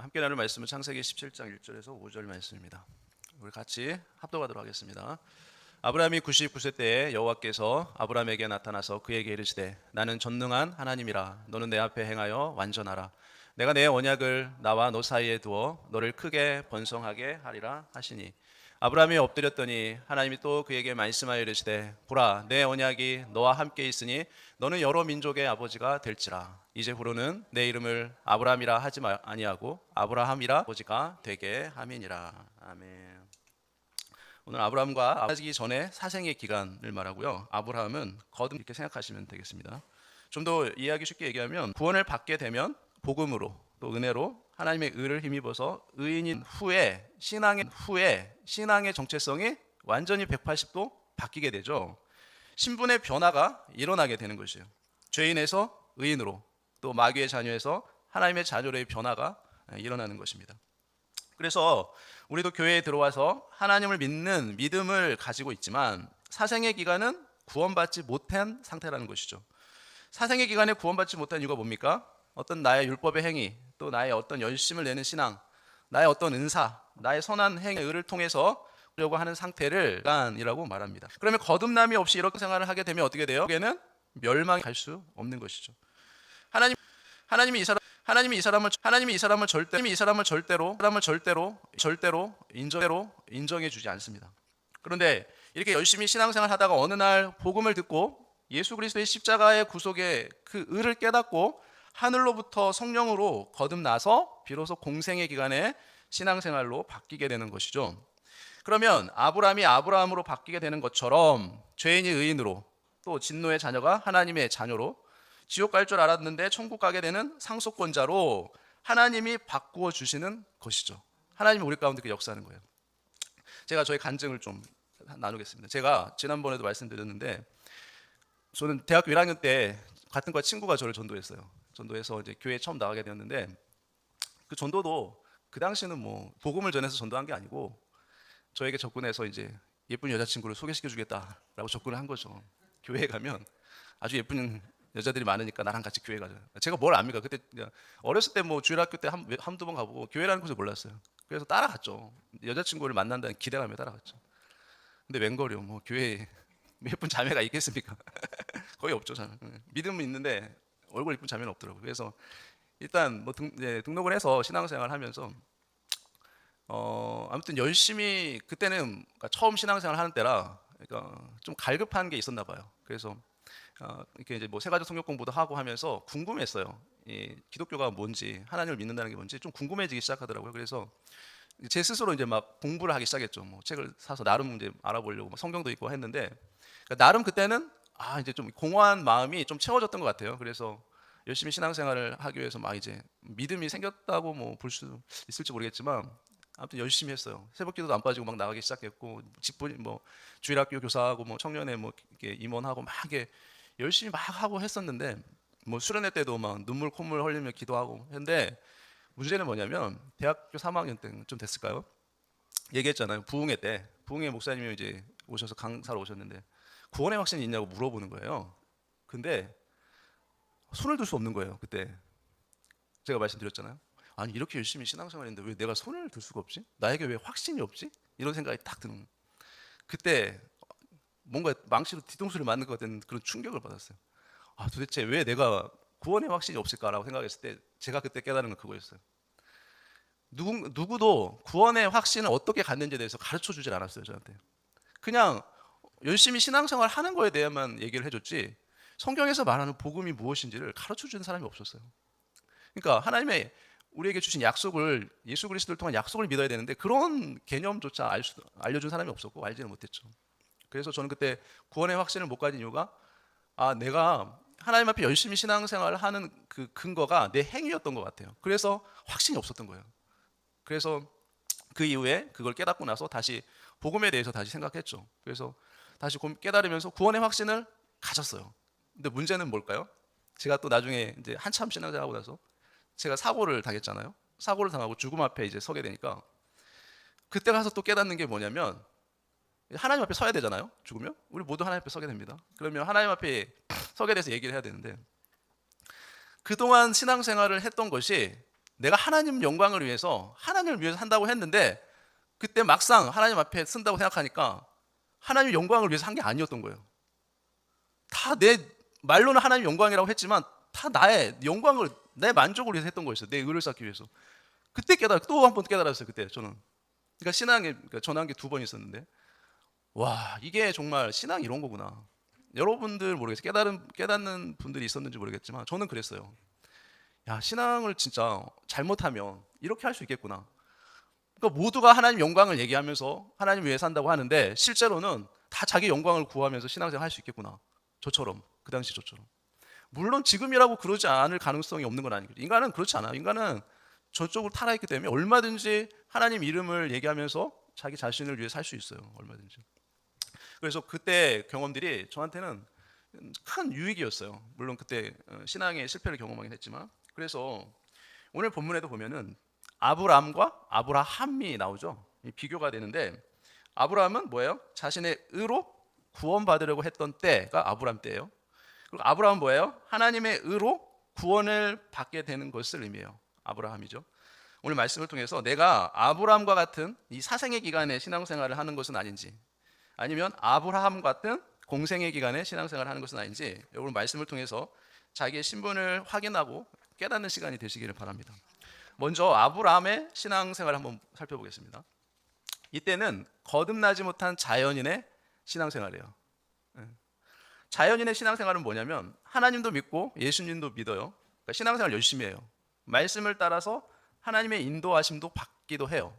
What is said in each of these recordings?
함께 나눌 말씀은 창세기 17장 1절에서 5절 말씀입니다. 우리 같이 합독하도록 하겠습니다. 아브라함이 99세 때에 여호와께서 아브라함에게 나타나서 그에게 이르시되 나는 전능한 하나님이라 너는 내 앞에 행하여 완전하라 내가 내 언약을 나와 너 사이에 두어 너를 크게 번성하게 하리라 하시니 아브라함이 엎드렸더니 하나님이 또 그에게 말씀하여 이르시되 보라 내 언약이 너와 함께 있으니 너는 여러 민족의 아버지가 될지라 이제 후로는 내 이름을 아브라함이라 하지 마- 아니하고 아브라함이라 아버지가 되게 함이니라 아멘. 오늘 아브라함과 하기 전에 사생의 기간을 말하고요. 아브라함은 거듭 이렇게 생각하시면 되겠습니다. 좀 더 이해하기 쉽게 얘기하면 구원을 받게 되면 복음으로 또 은혜로 하나님의 의를 힘입어서 의인인 후에 신앙의 후에 신앙의 정체성이 완전히 180도 바뀌게 되죠. 신분의 변화가 일어나게 되는 것이에요. 죄인에서 의인으로 또 마귀의 자녀에서 하나님의 자녀로의 변화가 일어나는 것입니다. 그래서 우리도 교회에 들어와서 하나님을 믿는 믿음을 가지고 있지만 사생의 기간은 구원받지 못한 상태라는 것이죠. 사생의 기간에 구원받지 못한 이유가 뭡니까? 어떤 나의 율법의 행위, 또 나의 어떤 열심을 내는 신앙, 나의 어떤 은사, 나의 선한 행의 의를 통해서 려고 하는 상태를 기간이라고 말합니다. 그러면 거듭남이 없이 이렇게 생활을 하게 되면 어떻게 돼요? 그게는 멸망이 갈 수 없는 것이죠. 하나님 하나님이 이 사람 하나님이 이 사람을 하나님이 이 사람을 절대 이 사람을 절대로 사람을 절대로 절대로 인정대로 인정해 주지 않습니다. 그런데 이렇게 열심히 신앙생활 하다가 어느 날 복음을 듣고 예수 그리스도의 십자가의 구속의 그 의를 깨닫고 하늘로부터 성령으로 거듭나서 비로소 공생의 기간에 신앙생활로 바뀌게 되는 것이죠. 그러면 아브라함이 아브라함으로 바뀌게 되는 것처럼 죄인이 의인으로 또 진노의 자녀가 하나님의 자녀로 지옥 갈 줄 알았는데 천국 가게 되는 상속권자로 하나님이 바꾸어 주시는 것이죠. 하나님이 우리 가운데 그 역사하는 거예요. 제가 저의 간증을 좀 나누겠습니다. 제가 지난번에도 말씀드렸는데 저는 대학교 1학년 때 같은 과 친구가 저를 전도했어요. 전도해서 이제 교회에 처음 나가게 되었는데 그 전도도 그 당시는 뭐 복음을 전해서 전도한 게 아니고 저에게 접근해서 이제 예쁜 여자친구를 소개시켜 주겠다라고 접근을 한 거죠. 교회에 가면 아주 예쁜 여자들이 많으니까 나랑 같이 교회 가자. 제가 뭘 압니까? 그때 어렸을 때 뭐 주일학교 때 한, 한두 번 가보고 교회라는 것을 몰랐어요. 그래서 따라갔죠. 여자친구를 만난다는 기대감에 따라갔죠. 근데 웬걸요? 뭐 교회에 예쁜 자매가 있겠습니까? 거의 없죠. 자매. 믿음은 있는데 얼굴 예쁜 자매는 없더라고요. 그래서 일단 뭐 등, 이제 등록을 해서 신앙생활 하면서 어 아무튼 열심히 그때는 그러니까 처음 신앙생활 하는 때라 그러니까 좀 갈급한 게 있었나 봐요. 그래서 어, 이렇게 이제 뭐 세 가지 성경 공부도 하고 하면서 궁금했어요. 이 기독교가 뭔지 하나님을 믿는다는 게 뭔지 좀 궁금해지기 시작하더라고요. 그래서 제 스스로 이제 막 공부를 하기 시작했죠. 뭐 책을 사서 나름 이제 알아보려고 막 성경도 읽고 했는데 그러니까 나름 그때는 아 이제 좀 공허한 마음이 좀 채워졌던 것 같아요. 그래서 열심히 신앙생활을 하기 위해서 막 이제 믿음이 생겼다고 뭐 볼 수 있을지 모르겠지만 아무튼 열심히 했어요. 새벽기도도 안 빠지고 막 나가기 시작했고 집분 뭐 주일학교 교사하고 뭐 청년회 뭐 이렇게 임원하고 막 이게 열심히 막 하고 했었는데 뭐 수련회 때도 막 눈물 콧물 흘리며 기도하고 했는데 문제는 뭐냐면 대학교 3학년 때좀 됐을까요? 얘기했잖아요. 부흥회 때 부흥회 목사님이 이제 오셔서 강사로 오셨는데 구원의 확신이 있냐고 물어보는 거예요. 근데 손을 들 수 없는 거예요. 그때 제가 말씀드렸잖아요. 아니 이렇게 열심히 신앙생활했는데 왜 내가 손을 들 수가 없지? 나에게 왜 확신이 없지? 이런 생각이 딱 드는 거예요. 그때 뭔가 망치로 뒤통수를 맞는 것 같은 그런 충격을 받았어요. 아 도대체 왜 내가 구원의 확신이 없을까라고 생각했을 때 제가 그때 깨달은 건 그거였어요. 누구, 누구도 구원의 확신을 어떻게 갖는지에 대해서 가르쳐 주질 않았어요 저한테. 그냥 열심히 신앙생활 하는 거에 대해만 얘기를 해줬지 성경에서 말하는 복음이 무엇인지를 가르쳐 주는 사람이 없었어요. 그러니까 하나님의 우리에게 주신 약속을 예수 그리스도를 통한 약속을 믿어야 되는데 그런 개념조차 알 수, 알려준 사람이 없었고 알지는 못했죠. 그래서 저는 그때 구원의 확신을 못 가진 이유가 아 내가 하나님 앞에 열심히 신앙생활을 하는 그 근거가 내 행위였던 것 같아요. 그래서 확신이 없었던 거예요. 그래서 그 이후에 그걸 깨닫고 나서 다시 복음에 대해서 다시 생각했죠. 그래서 다시 고- 깨달으면서 구원의 확신을 가졌어요. 근데 문제는 뭘까요? 제가 또 나중에 이제 한참 신앙생활하고 나서 제가 사고를 당했잖아요. 사고를 당하고 죽음 앞에 이제 서게 되니까 그때 가서 또 깨닫는 게 뭐냐면 하나님 앞에 서야 되잖아요. 죽으면 우리 모두 하나님 앞에 서게 됩니다. 그러면 하나님 앞에 서게 돼서 얘기를 해야 되는데 그동안 신앙생활을 했던 것이 내가 하나님 영광을 위해서 하나님을 위해서 한다고 했는데 그때 막상 하나님 앞에 쓴다고 생각하니까 하나님 영광을 위해서 한 게 아니었던 거예요. 다 내 말로는 하나님 영광이라고 했지만 다 나의 영광을 내 만족을 위해서 했던 거였어요. 내 의를 쌓기 위해서. 그때 깨달아 또한 번 깨달았어요. 그때 저는. 그러니까 신앙에 그러니까 전한 게 두 번 있었는데 와 이게 정말 신앙 이런 거구나. 여러분들 모르겠어요. 깨달은 깨닫는 분들이 있었는지 모르겠지만 저는 그랬어요. 야 신앙을 진짜 잘못하면 이렇게 할 수 있겠구나. 그러니까 모두가 하나님 영광을 얘기하면서 하나님 위해 산다고 하는데 실제로는 다 자기 영광을 구하면서 신앙생활 할 수 있겠구나. 저처럼 그 당시 저처럼. 물론 지금이라고 그러지 않을 가능성이 없는 건 아니거든요. 인간은 그렇지 않아요. 인간은 저쪽으로 타락했기 때문에 얼마든지 하나님 이름을 얘기하면서 자기 자신을 위해 살 수 있어요. 얼마든지. 그래서 그때 경험들이 저한테는 큰 유익이었어요. 물론 그때 어, 신앙의 실패를 경험하긴 했지만 그래서 오늘 본문에도 보면은 아브람과 아브라함이 나오죠. 이 비교가 되는데 아브라함은 뭐예요? 자신의 의로 구원받으려고 했던 때가 아브람 때예요. 그리고 아브라함은 뭐예요? 하나님의 의로 구원을 받게 되는 것을 의미해요. 아브라함이죠. 오늘 말씀을 통해서 내가 아브라함과 같은 이 사생의 기간에 신앙생활을 하는 것은 아닌지 아니면 아브라함 같은 공생의 기간에 신앙생활을 하는 것은 아닌지 여러분 말씀을 통해서 자기의 신분을 확인하고 깨닫는 시간이 되시기를 바랍니다. 먼저 아브라함의 신앙생활을 한번 살펴보겠습니다. 이때는 거듭나지 못한 자연인의 신앙생활이에요. 예. 자연인의 신앙생활은 뭐냐면 하나님도 믿고 예수님도 믿어요. 그러니까 신앙생활 열심히 해요. 말씀을 따라서 하나님의 인도하심도 받기도 해요.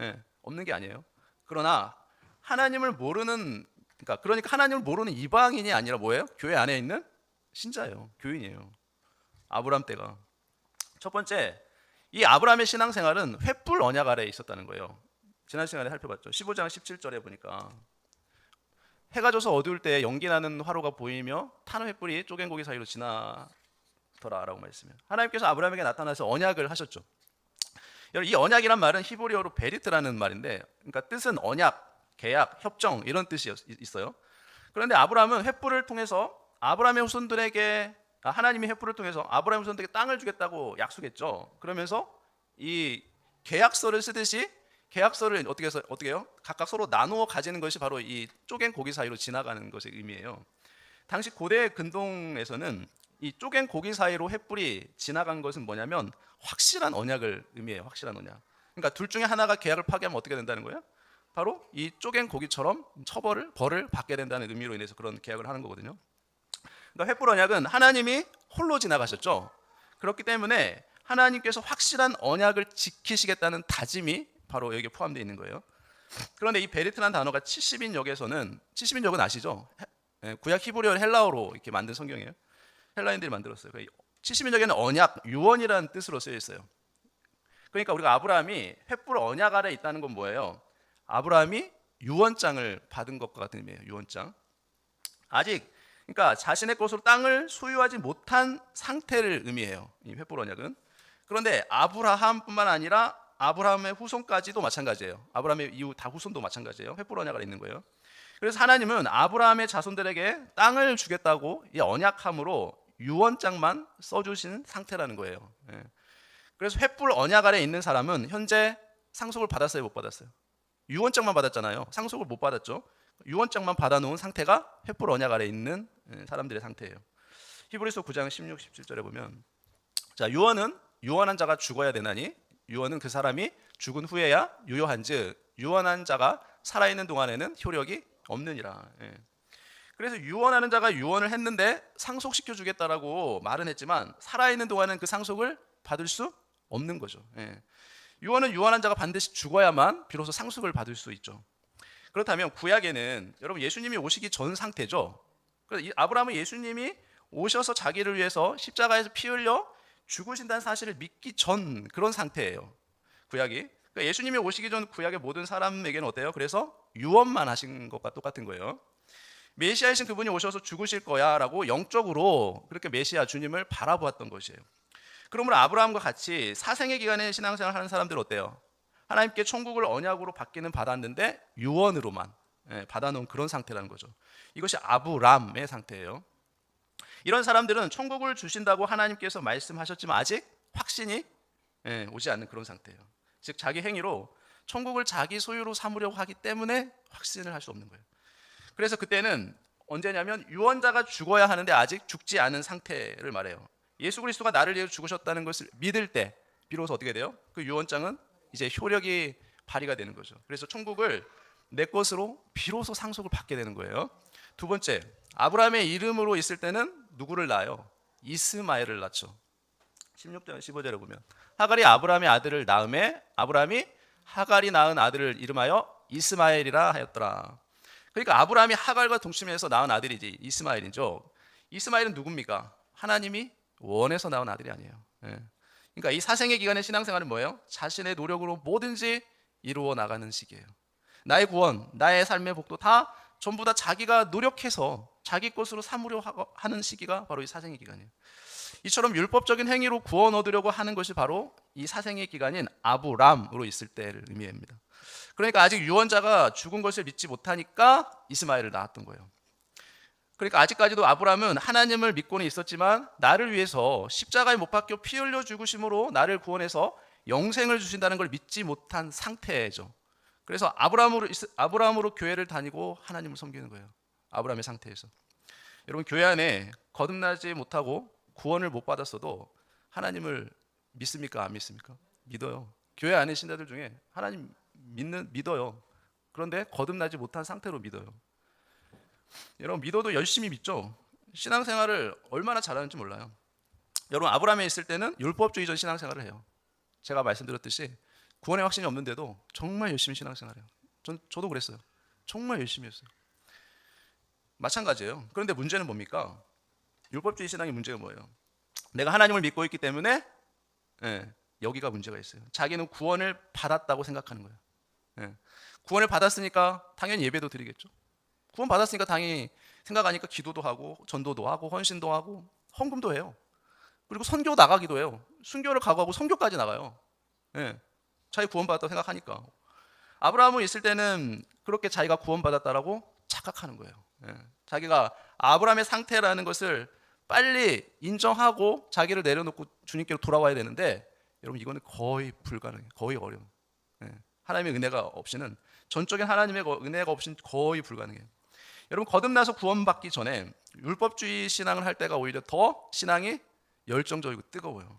예, 없는 게 아니에요. 그러나 하나님을 모르는 그러니까 그러니까 하나님을 모르는 이방인이 아니라 뭐예요? 교회 안에 있는 신자예요. 교인이에요. 아브람 때가 첫 번째 이 아브라함의 신앙생활은 횃불 언약 아래에 있었다는 거예요. 지난 시간에 살펴봤죠. 15장 17절에 보니까 해가 져서 어두울 때 연기 나는 화로가 보이며 타는 횃불이 쪼갠 고기 사이로 지나더라라고 말씀해요. 하나님께서 아브라함에게 나타나서 언약을 하셨죠. 여러분 이 언약이란 말은 히브리어로 베리트라는 말인데 그러니까 뜻은 언약, 계약, 협정 이런 뜻이 있어요. 그런데 아브라함은 횃불을 통해서 아브라함의 후손들에게 아, 하나님의 횃불을 통해서 아브라함 후손들에게 땅을 주겠다고 약속했죠. 그러면서 이 계약서를 쓰듯이 계약서를 어떻게 해서 어떻게 해요? 각각 서로 나누어 가지는 것이 바로 이 쪼갠 고기 사이로 지나가는 것의 의미예요. 당시 고대 근동에서는 이 쪼갠 고기 사이로 횃불이 지나간 것은 뭐냐면 확실한 언약을 의미해요. 확실한 언약. 그러니까 둘 중에 하나가 계약을 파기하면 어떻게 된다는 거예요? 바로 이 쪼갠 고기처럼 처벌을 벌을 받게 된다는 의미로 인해서 그런 계약을 하는 거거든요. 그러니까 횃불 언약은 하나님이 홀로 지나가셨죠. 그렇기 때문에 하나님께서 확실한 언약을 지키시겠다는 다짐이 바로 여기에 포함되어 있는 거예요. 그런데 이 베리트라는 단어가 70인 역에서는 70인 역은 아시죠? 예, 구약 히브리어 헬라어로 이렇게 만든 성경이에요. 헬라인들이 만들었어요. 70인 역에는 언약, 유언이라는 뜻으로 쓰여 있어요. 그러니까 우리가 아브라함이 횃불 언약 아래 있다는 건 뭐예요? 아브라함이 유언장을 받은 것과 같은 의미예요. 유언장. 아직 그러니까 자신의 것으로 땅을 소유하지 못한 상태를 의미해요. 이 횃불 언약은. 그런데 아브라함뿐만 아니라 아브라함의 후손까지도 마찬가지예요. 아브라함의 이후 다 후손도 마찬가지예요. 횃불 언약을 있는 거예요. 그래서 하나님은 아브라함의 자손들에게 땅을 주겠다고 이 언약함으로 유언장만 써주신 상태라는 거예요. 예. 그래서 횃불 언약 아래 있는 사람은 현재 상속을 받았어요, 못 받았어요? 유언장만 받았잖아요. 상속을 못 받았죠. 유언장만 받아놓은 상태가 횃불 언약 아래 있는 예, 사람들의 상태예요. 히브리서 9장 16, 17절에 보면 자 유언은 유언한 자가 죽어야 되나니 유언은 그 사람이 죽은 후에야 유효한즉 유언한 자가 살아있는 동안에는 효력이 없느니라. 예. 그래서 유언하는 자가 유언을 했는데 상속시켜 주겠다라고 말은 했지만 살아있는 동안은 그 상속을 받을 수 없는 거죠. 예. 유언은 유언한 자가 반드시 죽어야만 비로소 상속을 받을 수 있죠. 그렇다면 구약에는 여러분 예수님이 오시기 전 상태죠. 그래서 아브라함은 예수님이 오셔서 자기를 위해서 십자가에서 피 흘려 죽으신다는 사실을 믿기 전 그런 상태예요. 구약이. 그러니까 예수님이 오시기 전 구약의 모든 사람에게는 어때요? 그래서 유언만 하신 것과 똑같은 거예요. 메시아이신 그분이 오셔서 죽으실 거야라고 영적으로 그렇게 메시아 주님을 바라보았던 것이에요. 그러므로 아브라함과 같이 사생의 기간에 신앙생활 하는 사람들 어때요? 하나님께 천국을 언약으로 받기는 받았는데 유언으로만 예, 받아놓은 그런 상태라는 거죠. 이것이 아브람의 상태예요. 이런 사람들은 천국을 주신다고 하나님께서 말씀하셨지만 아직 확신이 예, 오지 않는 그런 상태예요. 즉 자기 행위로 천국을 자기 소유로 삼으려고 하기 때문에 확신을 할 수 없는 거예요. 그래서 그때는 언제냐면 유언자가 죽어야 하는데 아직 죽지 않은 상태를 말해요. 예수 그리스도가 나를 위해 죽으셨다는 것을 믿을 때 비로소 어떻게 돼요? 그 유언장은 이제 효력이 발휘가 되는 거죠. 그래서 천국을 내 것으로 비로소 상속을 받게 되는 거예요. 두 번째, 아브라함의 이름으로 있을 때는 누구를 낳아요? 이스마엘을 낳죠. 16절 15절에 보면 하갈이 아브라함의 아들을 낳음에 아브라함이 하갈이 낳은 아들을 이름하여 이스마엘이라 하였더라. 그러니까 아브라함이 하갈과 동침해서 낳은 아들이지 이스마엘이죠. 이스마엘은 누굽니까? 하나님이 원해서 낳은 아들이 아니에요. 예. 그러니까 이 사생의 기간의 신앙생활은 뭐예요? 자신의 노력으로 뭐든지 이루어 나가는 시기예요. 나의 구원, 나의 삶의 복도 다 전부 다 자기가 노력해서 자기 것으로 삼으려 하는 시기가 바로 이 사생의 기간이에요. 이처럼 율법적인 행위로 구원 얻으려고 하는 것이 바로 이 사생의 기간인 아브람으로 있을 때를 의미합니다. 그러니까 아직 유언자가 죽은 것을 믿지 못하니까 이스마엘을 낳았던 거예요. 그러니까 아직까지도 아브람은 하나님을 믿고는 있었지만 나를 위해서 십자가에 못 박혀 피 흘려 죽으심으로 나를 구원해서 영생을 주신다는 걸 믿지 못한 상태죠. 그래서 아브라함으로 있- 아브라함으로 교회를 다니고 하나님을 섬기는 거예요. 아브라함의 상태에서. 여러분 교회 안에 거듭나지 못하고 구원을 못 받았어도 하나님을 믿습니까? 안 믿습니까? 믿어요. 교회 안에 신자들 중에 하나님 믿는 믿어요. 그런데 거듭나지 못한 상태로 믿어요. 여러분 믿어도 열심히 믿죠. 신앙생활을 얼마나 잘하는지 몰라요. 여러분 아브라함에 있을 때는 율법주의적 신앙생활을 해요. 제가 말씀드렸듯이 구원의 확신이 없는데도 정말 열심히 신앙생활해요. 전 저도 그랬어요. 정말 열심히 했어요. 마찬가지예요. 그런데 문제는 뭡니까? 율법주의 신앙의 문제가 뭐예요? 내가 하나님을 믿고 있기 때문에 예, 여기가 문제가 있어요. 자기는 구원을 받았다고 생각하는 거예요. 예, 구원을 받았으니까 당연히 예배도 드리겠죠. 구원 받았으니까 당연히 생각하니까 기도도 하고 전도도 하고 헌신도 하고 헌금도 해요. 그리고 선교 나가기도 해요. 순교를 각오하고 선교까지 나가요. 예, 자기 구원 받았다고 생각하니까 아브라함은 있을 때는 그렇게 자기가 구원 받았다라고 착각하는 거예요. 예, 자기가 아브라함의 상태라는 것을 빨리 인정하고 자기를 내려놓고 주님께로 돌아와야 되는데 여러분 이거는 거의 불가능해요. 거의 어려워. 예, 하나님의 은혜가 없이는 전적인 하나님의 거- 은혜가 없이는 거의 불가능해요. 여러분 거듭나서 구원받기 전에 율법주의 신앙을 할 때가 오히려 더 신앙이 열정적이고 뜨거워요.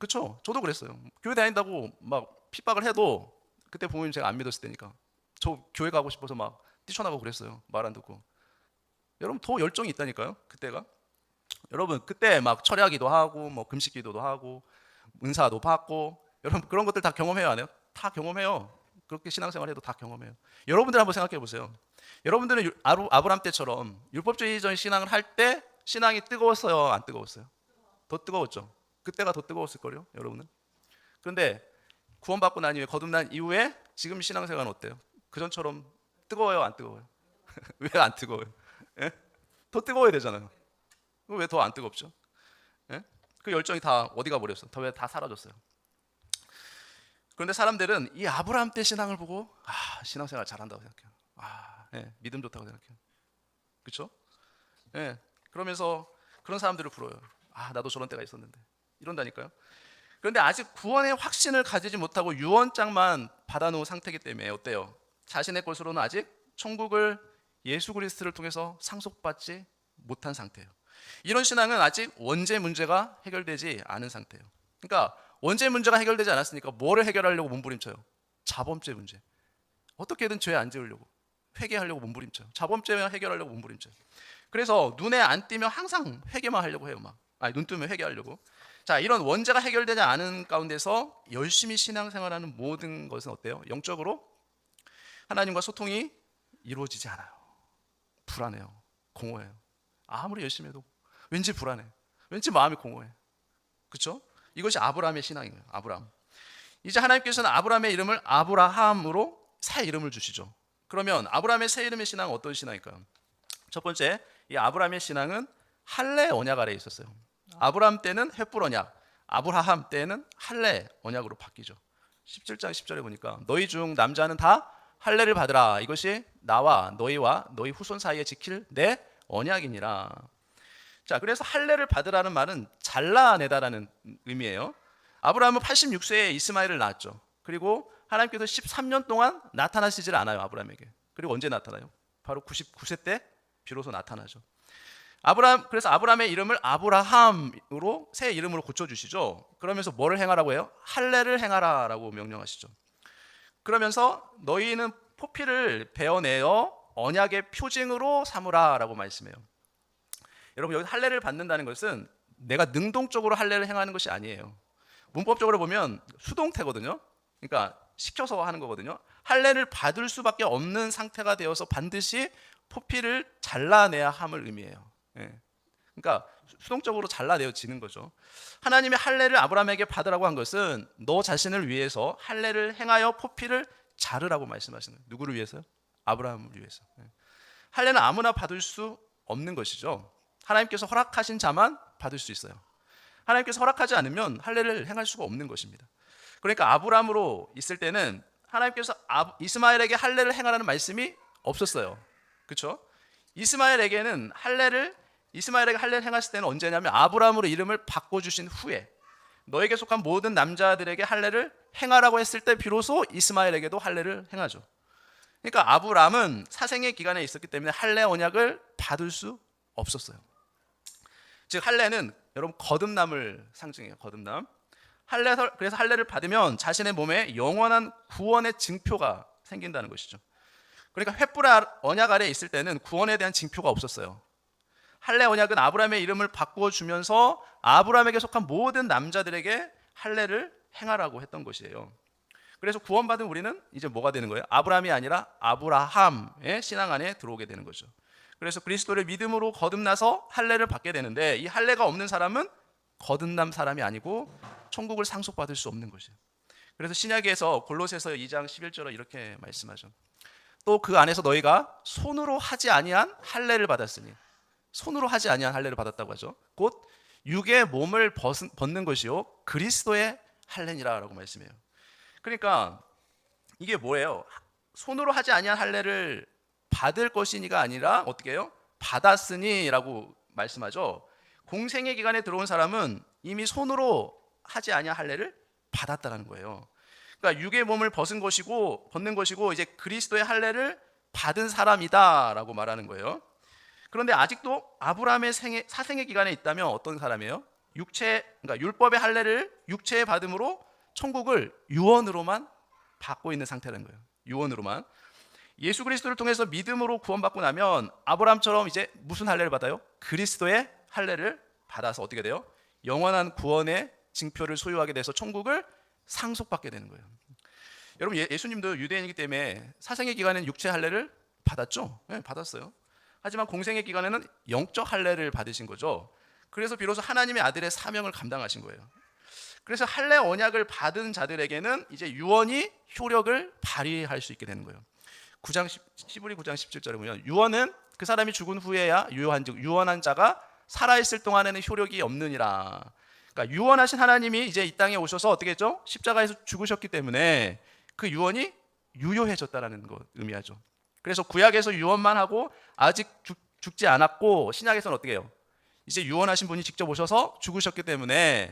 예. 그렇죠? 저도 그랬어요. 교회 다닌다고 막 핍박을 해도 그때 부모님 제가 안 믿었을 때니까 저 교회 가고 싶어서 막 뛰쳐나가고 그랬어요. 말 안 듣고. 여러분 더 열정이 있다니까요. 그때가. 여러분 그때 막 철야기도 하고 뭐 금식기도도 하고 은사도 받고 여러분 그런 것들 다 경험해요 안 해요? 다 경험해요. 그렇게 신앙생활해도 다 경험해요. 여러분들 한번 생각해 보세요. 여러분들은 아브람 때처럼 율법주의적인 신앙을 할 때 신앙이 뜨거웠어요, 안 뜨거웠어요? 더 뜨거웠죠. 그때가 더 뜨거웠을 거요, 여러분은. 그런데 구원받고 난 이후에 거듭난 이후에 지금 신앙생활은 어때요? 그 전처럼 뜨거워요, 안 뜨거워요? 왜 안 뜨거워요? 예? 더 뜨거워야 되잖아요. 왜 더 안 뜨겁죠? 예? 그 열정이 다 어디가 버렸어? 다 왜 다 사라졌어요? 그런데 사람들은 이 아브라함 때 신앙을 보고 아 신앙생활 잘한다고 생각해요. 아 예, 믿음 좋다고 생각해요. 그렇죠? 예, 그러면서 그런 사람들을 부러요. 아 나도 저런 때가 있었는데 이런다니까요. 그런데 아직 구원의 확신을 가지지 못하고 유언장만 받아놓은 상태이기 때문에 어때요? 자신의 것으로는 아직 천국을 예수 그리스도를 통해서 상속받지 못한 상태예요. 이런 신앙은 아직 원죄 문제가 해결되지 않은 상태예요. 그러니까 원죄 문제가 해결되지 않았으니까 뭐를 해결하려고 몸부림쳐요? 자범죄 문제. 어떻게든 죄 안 지으려고 회개하려고 몸부림쳐요. 자범죄 해결하려고 몸부림쳐요. 그래서 눈에 안 띄면 항상 회개만 하려고 해요. 막. 아니 눈 뜨면 회개하려고. 자 이런 원죄가 해결되지 않은 가운데서 열심히 신앙생활하는 모든 것은 어때요? 영적으로 하나님과 소통이 이루어지지 않아요. 불안해요. 공허해요. 아무리 열심히 해도 왠지 불안해. 왠지 마음이 공허해. 그렇죠? 이것이 아브라함의 신앙이에요. 아브라함. 이제 하나님께서는 아브라함의 이름을 아브라함으로 새 이름을 주시죠. 그러면 아브라함의 새 이름의 신앙은 어떤 신앙일까요? 첫 번째, 이 아브라함의 신앙은 할례 언약 아래에 있었어요. 아브라함 때는 횃불 언약, 아브라함 때는 할례 언약으로 바뀌죠. 17장 10절에 보니까 너희 중 남자는 다 할례를 받으라. 이것이 나와 너희와 너희 후손 사이에 지킬 내 언약이니라. 자, 그래서 할례를 받으라는 말은 잘라내다라는 의미예요. 아브라함은 86세에 이스마엘을 낳았죠. 그리고 하나님께서 13년 동안 나타나시질 않아요 아브라함에게. 그리고 언제 나타나요? 바로 99세 때 비로소 나타나죠. 아브라함 그래서 아브라함의 이름을 아브라함으로 새 이름으로 고쳐 주시죠. 그러면서 뭐를 행하라고 해요? 할례를 행하라라고 명령하시죠. 그러면서 너희는 포피를 베어내어 언약의 표징으로 삼으라라고 말씀해요. 여러분 여기 할례를 받는다는 것은 내가 능동적으로 할례를 행하는 것이 아니에요. 문법적으로 보면 수동태거든요. 그러니까 시켜서 하는 거거든요. 할례를 받을 수밖에 없는 상태가 되어서 반드시 포피를 잘라내야 함을 의미해요. 예. 그러니까 수동적으로 잘라내어지는 거죠. 하나님의 할례를 아브라함에게 받으라고 한 것은 너 자신을 위해서 할례를 행하여 포피를 자르라고 말씀하시는 거예요. 누구를 위해서요? 아브라함을 위해서. 예. 할례는 아무나 받을 수 없는 것이죠. 하나님께서 허락하신 자만 받을 수 있어요. 하나님께서 허락하지 않으면 할례를 행할 수가 없는 것입니다. 그러니까 아브라함으로 있을 때는 하나님께서 이스마엘에게 할례를 행하라는 말씀이 없었어요. 그렇죠? 이스마엘에게는 할례를 이스마엘에게 할례를 행했을 때는 언제냐면 아브라함으로 이름을 바꿔 주신 후에 너에게 속한 모든 남자들에게 할례를 행하라고 했을 때 비로소 이스마엘에게도 할례를 행하죠. 그러니까 아브라함은 사생의 기간에 있었기 때문에 할례 언약을 받을 수 없었어요. 즉 할례는 여러분 거듭남을 상징해요. 거듭남. 할례 그래서 할례를 받으면 자신의 몸에 영원한 구원의 증표가 생긴다는 것이죠. 그러니까 횃불 언약 아래 있을 때는 구원에 대한 징표가 없었어요. 할례 언약은 아브라함의 이름을 바꾸어 주면서 아브라함에게 속한 모든 남자들에게 할례를 행하라고 했던 것이에요. 그래서 구원받은 우리는 이제 뭐가 되는 거예요? 아브라함이 아니라 아브라함의 신앙 안에 들어오게 되는 거죠. 그래서 그리스도를 믿음으로 거듭나서 할례를 받게 되는데 이 할례가 없는 사람은 거듭남 사람이 아니고 천국을 상속받을 수 없는 것이에요. 그래서 신약에서 골로새서 2장 11절에 이렇게 말씀하죠. 또 그 안에서 너희가 손으로 하지 아니한 할례를 받았으니 손으로 하지 아니한 할례를 받았다고 하죠. 곧 육의 몸을 벗는 것이요 그리스도의 할례니라라고 말씀해요. 그러니까 이게 뭐예요? 손으로 하지 아니한 할례를 받을 것이니가 아니라 어떻게 해요? 받았으니라고 말씀하죠. 공생의 기간에 들어온 사람은 이미 손으로 하지 아니한 할례를 받았다는 거예요. 그러니까 육의 몸을 벗은 것이고 벗는 것이고 이제 그리스도의 할례를 받은 사람이다라고 말하는 거예요. 그런데 아직도 아브라함의 생애, 사생의 기간에 있다면 어떤 사람이에요? 육체 그러니까 율법의 할례를 육체의 받음으로 천국을 유언으로만 받고 있는 상태라는 거예요. 유언으로만. 예수 그리스도를 통해서 믿음으로 구원받고 나면 아브라함처럼 이제 무슨 할례를 받아요? 그리스도의 할례를 받아서 어떻게 돼요? 영원한 구원의 징표를 소유하게 돼서 천국을 상속받게 되는 거예요. 여러분 예, 수님도 유대인이기 때문에 사생의 기간에는 육체 할례를 받았죠? 네, 받았어요. 하지만 공생의 기간에는 영적 할례를 받으신 거죠. 그래서 비로소 하나님의 아들의 사명을 감당하신 거예요. 그래서 할례 언약을 받은 자들에게는 이제 유언이 효력을 발휘할 수 있게 되는 거예요. 9장 10우리 9장 17절에 보면 유언은 그 사람이 죽은 후에야 유효한 즉 유언한 자가 살아 있을 동안에는 효력이 없느니라. 그러니까 유언하신 하나님이 이제 이 땅에 오셔서 어떻게 했죠? 십자가에서 죽으셨기 때문에 그 유언이 유효해졌다라는 것 의미하죠. 그래서 구약에서 유언만 하고 아직 죽, 죽지 않았고 신약에서는 어떻게 해요? 이제 유언하신 분이 직접 오셔서 죽으셨기 때문에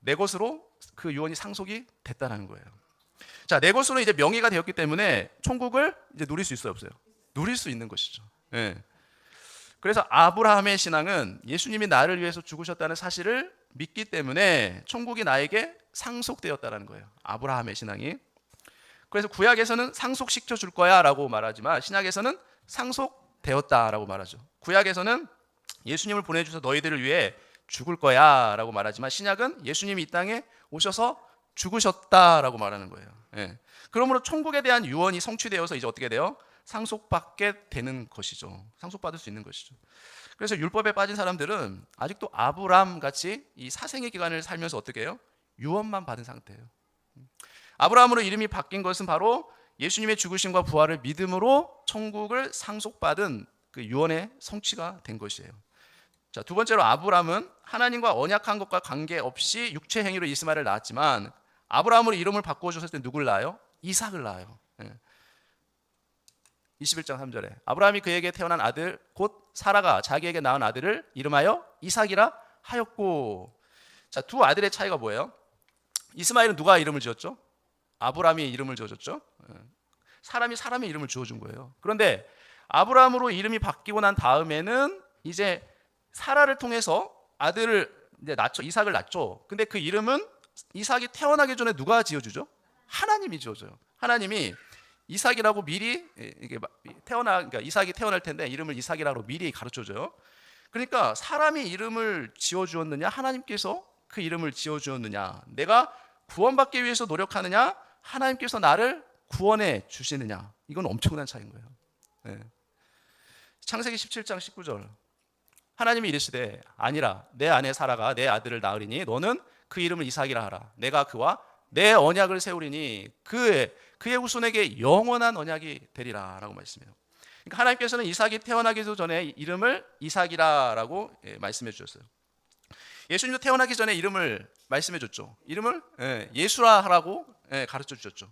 내 것으로 그 유언이 상속이 됐다는 거예요. 자, 내 것으로 이제 명의가 되었기 때문에 천국을 이제 누릴 수 있어요, 없어요? 누릴 수 있는 것이죠. 예. 그래서 아브라함의 신앙은 예수님이 나를 위해서 죽으셨다는 사실을 믿기 때문에 천국이 나에게 상속되었다는 거예요. 아브라함의 신앙이. 그래서 구약에서는 상속시켜 줄 거야라고 말하지만 신약에서는 상속되었다라고 말하죠. 구약에서는 예수님을 보내 주셔서 너희들을 위해 죽을 거야라고 말하지만 신약은 예수님이 이 땅에 오셔서 죽으셨다라고 말하는 거예요. 예. 그러므로 천국에 대한 유언이 성취되어서 이제 어떻게 돼요? 상속받게 되는 것이죠. 상속받을 수 있는 것이죠. 그래서 율법에 빠진 사람들은 아직도 아브람 같이 이 사생의 기간을 살면서 어떻게 해요? 유언만 받은 상태예요. 아브라함으로 이름이 바뀐 것은 바로 예수님의 죽으심과 부활을 믿음으로 천국을 상속받은 그 유언의 성취가 된 것이에요. 자, 두 번째로 아브라함은 하나님과 언약한 것과 관계없이 육체 행위로 이스마엘을 낳았지만 아브라함으로 이름을 바꿔 줬을 때 누굴 낳아요? 이삭을 낳아요. 예. 21장 3절에 아브라함이 그에게 태어난 아들 곧 사라가 자기에게 낳은 아들을 이름하여 이삭이라 하였고 자, 두 아들의 차이가 뭐예요? 이스마엘은 누가 이름을 지었죠? 아브라함이 이름을 지어줬죠. 예. 사람이 사람의 이름을 지어준 거예요. 그런데 아브라함으로 이름이 바뀌고 난 다음에는 이제 사라를 통해서 아들을 이제 낳죠. 이삭을 낳죠. 근데 그 이름은 이삭이 태어나기 전에 누가 지어주죠? 하나님이 지어줘요. 하나님이 이삭이라고 미리 예, 이게 태어나 그러니까 이삭이 태어날 텐데 이름을 이삭이라고 미리 가르쳐줘요. 그러니까 사람이 이름을 지어 주었느냐 하나님께서 그 이름을 지어 주었느냐 내가 구원받기 위해서 노력하느냐 하나님께서 나를 구원해 주시느냐 이건 엄청난 차이인 거예요. 네. 창세기 17장 19절 하나님이 이르시되 아니라 내 아내 사라가 내 아들을 낳으리니 너는 그 이름을 이삭이라 하라 내가 그와 내 언약을 세우리니 그의 그의 후손에게 영원한 언약이 되리라라고 말씀해요. 그러니까 하나님께서는 이삭이 태어나기도 전에 이름을 이삭이라라고 예, 말씀해 주셨어요. 예수님도 태어나기 전에 이름을 말씀해 줬죠. 이름을 예, 예수라 하라고 예, 가르쳐 주셨죠.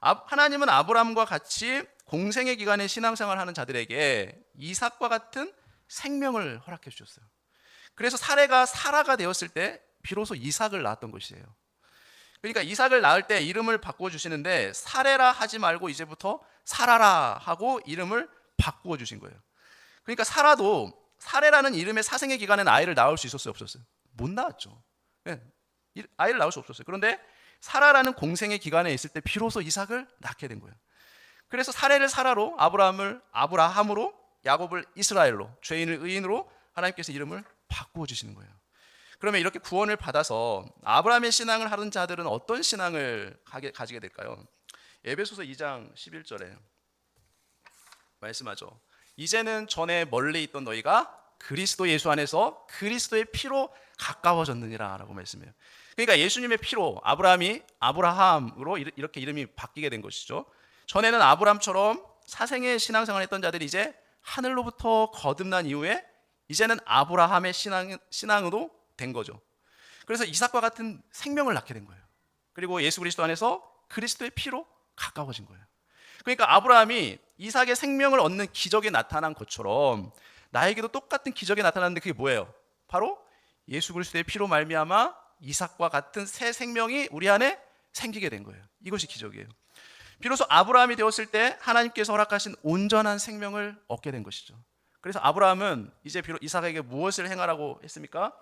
하나님은 아브라함과 같이 공생의 기간에 신앙생활 하는 자들에게 이삭과 같은 생명을 허락해 주셨어요. 그래서 사례가 사라가 되었을 때 비로소 이삭을 낳았던 것이에요. 그러니까 이삭을 낳을 때 이름을 바꿔 주시는데 사례라 하지 말고 이제부터 사라라 하고 이름을 바꾸어 주신 거예요. 그러니까 사라도 사례라는 이름의 사생의 기간엔 아이를 낳을 수 있었어요, 없었어요? 못 낳았죠. 네. 아이를 낳을 수 없었어요. 그런데 사라라는 공생의 기간에 있을 때 비로소 이삭을 낳게 된 거예요. 그래서 사례를 사라로 아브라함을 아브라함으로 야곱을 이스라엘로 죄인을 의인으로 하나님께서 이름을 바꾸어 주시는 거예요. 그러면 이렇게 구원을 받아서 아브라함의 신앙을 하는 자들은 어떤 신앙을 가지게 될까요? 에베소서 2장 11절에 말씀하죠. 이제는 전에 멀리 있던 너희가 그리스도 예수 안에서 그리스도의 피로 가까워졌느니라라고 말씀해요. 그러니까 예수님의 피로 아브라함이 아브라함으로 이렇게 이름이 바뀌게 된 것이죠. 전에는 아브라함처럼 사생의 신앙생활 했던 자들이 이제 하늘로부터 거듭난 이후에 이제는 아브라함의 신앙, 신앙으로 된 거죠. 그래서 이삭과 같은 생명을 낳게 된 거예요. 그리고 예수 그리스도 안에서 그리스도의 피로 가까워진 거예요. 그러니까 아브라함이 이삭의 생명을 얻는 기적이 나타난 것처럼 나에게도 똑같은 기적이 나타났는데 그게 뭐예요? 바로 예수 그리스도의 피로 말미암아 이삭과 같은 새 생명이 우리 안에 생기게 된 거예요. 이것이 기적이에요. 비로소 아브라함이 되었을 때 하나님께서 허락하신 온전한 생명을 얻게 된 것이죠. 그래서 아브라함은 이제 비로 이삭에게 무엇을 행하라고 했습니까?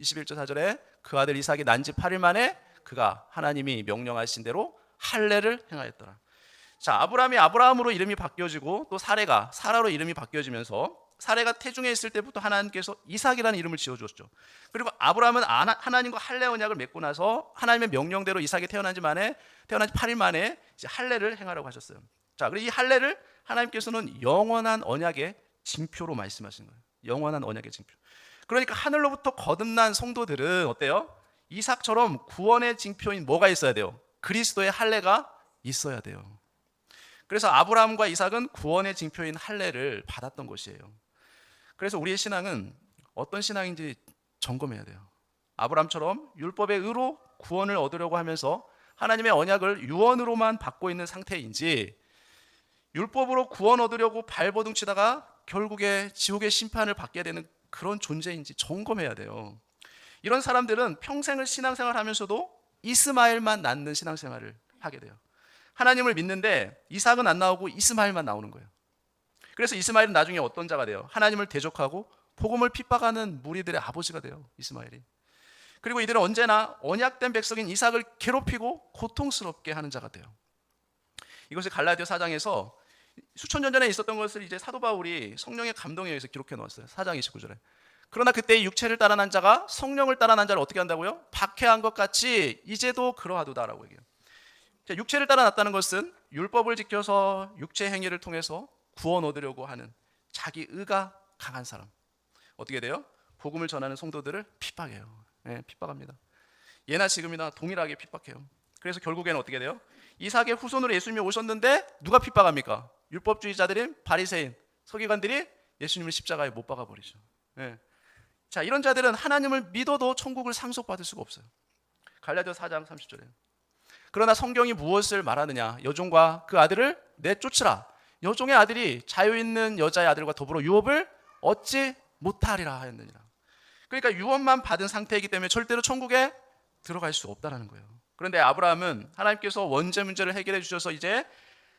21절 4절에 그 아들 이삭이 난 지 8일 만에 그가 하나님이 명령하신 대로 할례를 행하였더라. 자, 아브라함이 아브라함으로 이름이 바뀌어지고 또 사례가 사라로 이름이 바뀌어지면서 사례가 태중에 있을 때부터 하나님께서 이삭이라는 이름을 지어 줬죠. 그리고 아브라함은 하나님과 할례 언약을 맺고 나서 하나님의 명령대로 이삭이 태어난 지 만에 태어난 지 8일 만에 이제 할례를 행하라고 하셨어요. 자, 그리고 이 할례를 하나님께서는 영원한 언약의 징표로 말씀하신 거예요. 영원한 언약의 징표. 그러니까 하늘로부터 거듭난 성도들은 어때요? 이삭처럼 구원의 징표인 뭐가 있어야 돼요? 그리스도의 할례가 있어야 돼요. 그래서 아브라함과 이삭은 구원의 징표인 할례를 받았던 것이에요. 그래서 우리의 신앙은 어떤 신앙인지 점검해야 돼요. 아브라함처럼 율법의 의로 구원을 얻으려고 하면서 하나님의 언약을 유언으로만 받고 있는 상태인지 율법으로 구원 얻으려고 발버둥 치다가 결국에 지옥의 심판을 받게 되는 그런 존재인지 점검해야 돼요. 이런 사람들은 평생을 신앙생활 하면서도 이스마엘만 낳는 신앙생활을 하게 돼요. 하나님을 믿는데 이삭은 안 나오고 이스마엘만 나오는 거예요. 그래서 이스마엘은 나중에 어떤 자가 돼요? 하나님을 대적하고 복음을 핍박하는 무리들의 아버지가 돼요. 이스마엘이. 그리고 이들은 언제나 언약된 백성인 이삭을 괴롭히고 고통스럽게 하는 자가 돼요. 이것을 갈라디아 사장에서 수천 년 전에 있었던 것을 이제 사도 바울이 성령의 감동에 의해서 기록해 놓았어요. 4장 29절에. 그러나 그때 육체를 따라 난 자가 성령을 따라 난 자를 어떻게 한다고요? 박해한 것 같이 이제도 그러하도다라고 얘기해요. 자, 육체를 따라 났다는 것은 율법을 지켜서 육체 행위를 통해서 구원 얻으려고 하는 자기 의가 강한 사람. 어떻게 돼요? 복음을 전하는 성도들을 핍박해요. 네, 핍박합니다. 예나 지금이나 동일하게 핍박해요. 그래서 결국에는 어떻게 돼요? 이삭의 후손으로 예수님이 오셨는데 누가 핍박합니까? 율법주의자들인 바리새인, 서기관들이 예수님을 십자가에 못 박아 버리죠. 네. 자, 이런 자들은 하나님을 믿어도 천국을 상속받을 수가 없어요. 갈라디아 4장 30절에. 그러나 성경이 무엇을 말하느냐? 여종과 그 아들을 내쫓으라. 여종의 아들이 자유 있는 여자의 아들과 더불어 유업을 얻지 못하리라 하였느니라. 그러니까 유업만 받은 상태이기 때문에 절대로 천국에 들어갈 수 없다라는 거예요. 그런데 아브라함은 하나님께서 원죄 문제를 해결해 주셔서 이제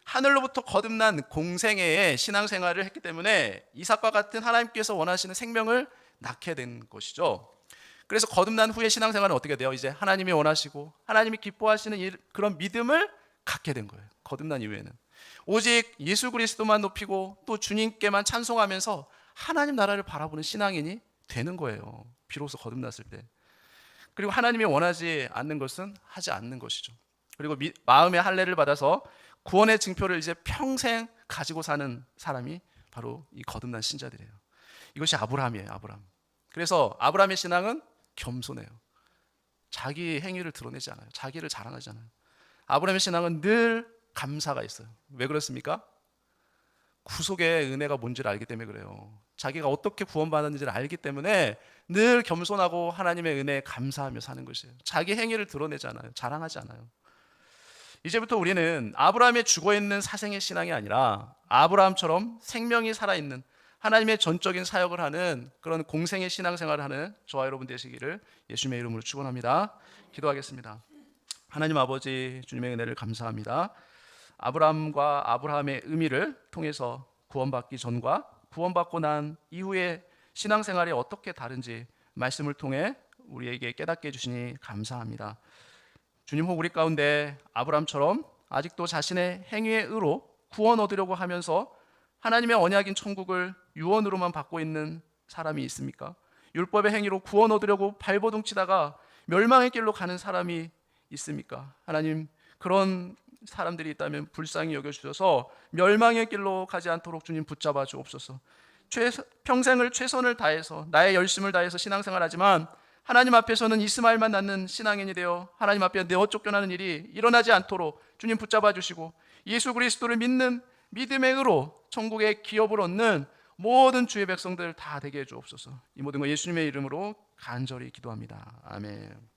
하늘로부터 거듭난 공생애의 신앙생활을 했기 때문에 이삭과 같은 하나님께서 원하시는 생명을 낳게 된 것이죠. 그래서 거듭난 후에 신앙생활은 어떻게 돼요? 이제 하나님이 원하시고 하나님이 기뻐하시는 일- 그런 믿음을 갖게 된 거예요. 거듭난 이후에는 오직 예수 그리스도만 높이고 또 주님께만 찬송하면서 하나님 나라를 바라보는 신앙인이 되는 거예요. 비로소 거듭났을 때. 그리고 하나님이 원하지 않는 것은 하지 않는 것이죠. 그리고 미- 마음의 할례를 받아서 구원의 증표를 이제 평생 가지고 사는 사람이 바로 이 거듭난 신자들이에요. 이것이 아브라함이에요, 아브라함. 그래서 아브라함의 신앙은 겸손해요. 자기 행위를 드러내지 않아요. 자기를 자랑하지 않아요. 아브라함의 신앙은 늘 감사가 있어요. 왜 그렇습니까? 구속의 은혜가 뭔지를 알기 때문에 그래요. 자기가 어떻게 구원받았는지를 알기 때문에 늘 겸손하고 하나님의 은혜에 감사하며 사는 것이에요. 자기 행위를 드러내지 않아요. 자랑하지 않아요. 이제부터 우리는 아브라함의 죽어 있는 사생의 신앙이 아니라 아브라함처럼 생명이 살아 있는 하나님의 전적인 사역을 하는 그런 공생의 신앙생활을 하는 저와 여러분 되시기를 예수님의 이름으로 축원합니다. 기도하겠습니다. 하나님 아버지 주님의 은혜를 감사합니다. 아브라함과 아브라함의 의미를 통해서 구원받기 전과 구원받고 난 이후의 신앙생활이 어떻게 다른지 말씀을 통해 우리에게 깨닫게 해주시니 감사합니다. 주님 혹 우리 가운데 아브라함처럼 아직도 자신의 행위의 의로 구원 얻으려고 하면서 하나님의 언약인 천국을 유언으로만 받고 있는 사람이 있습니까? 율법의 행위로 구원 얻으려고 발버둥 치다가 멸망의 길로 가는 사람이 있습니까? 하나님 그런 사람들이 있다면 불쌍히 여겨 주셔서 멸망의 길로 가지 않도록 주님 붙잡아 주옵소서. 최소, 평생을 최선을 다해서 나의 열심을 다해서 신앙생활하지만 하나님 앞에서는 이스마엘만 낳는 신앙인이 되어 하나님 앞에 내어 쫓겨나는 일이 일어나지 않도록 주님 붙잡아 주시고 예수 그리스도를 믿는 믿음의 의로 천국의 기업을 얻는 모든 주의 백성들 다 되게 해 주옵소서. 이 모든 거 예수님의 이름으로 간절히 기도합니다. 아멘.